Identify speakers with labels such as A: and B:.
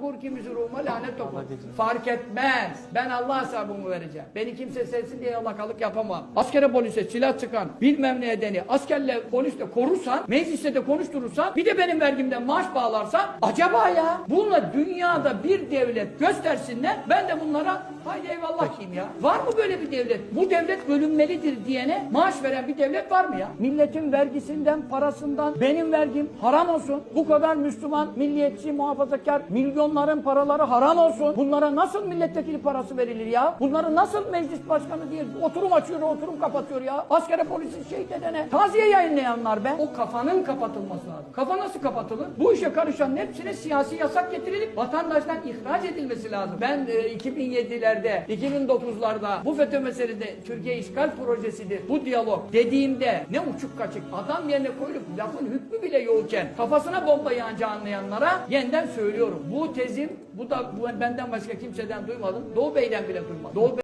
A: okur, kimisi ruhuma lanet okur. Fark etmez. Ben Allah hesabımı vereceğim. Beni kimse sevsin diye yalakalık yapamam. Askere polise silah çıkan, bilmem ne edeni, askerle polisle korursan, mecliste de konuşturursan, bir de benim vergimden maaş bağlarsan, acaba ya bununla dünyada bir devlet göstersinler, ben de bunlara haydi eyvallah diyeyim ya. Var mı böyle bir devlet? Bu devlet bölünmelidir diyene maaş veren bir devlet var mı ya? Milletin vergisinden, parasından, benim vergim haram olsun. Bu kadar Müslüman, milliyetçi, muhafazakar, milyonların paraları haram olsun. Bunlara nasıl milletvekili parası verilir ya? Bunları nasıl meclis başkanı diye oturum açıyor, oturum kapatıyor ya? Askere polisi şehit edene taziye yayınlayanlar be. O kafanın kapatılması lazım. Kafa nasıl kapatılır? Bu işe karışan hepsine siyasi yasak getirilip vatandaştan ihraç edilmesi lazım. Ben e, 2007'lerde, 2009'larda bu FETÖ meselede Türkiye işgal projesidir, bu diyalog dediğimde ne uçuk kaçık adam yerine koyulup lafın hükmü bile yokken kafasına bomba yağınca anlayanlara yeniden söylüyorum. Bu tezim, bu da bu benden başka kimseden duymadım. Doğu Bey'den bile duymadım. Doğu Bey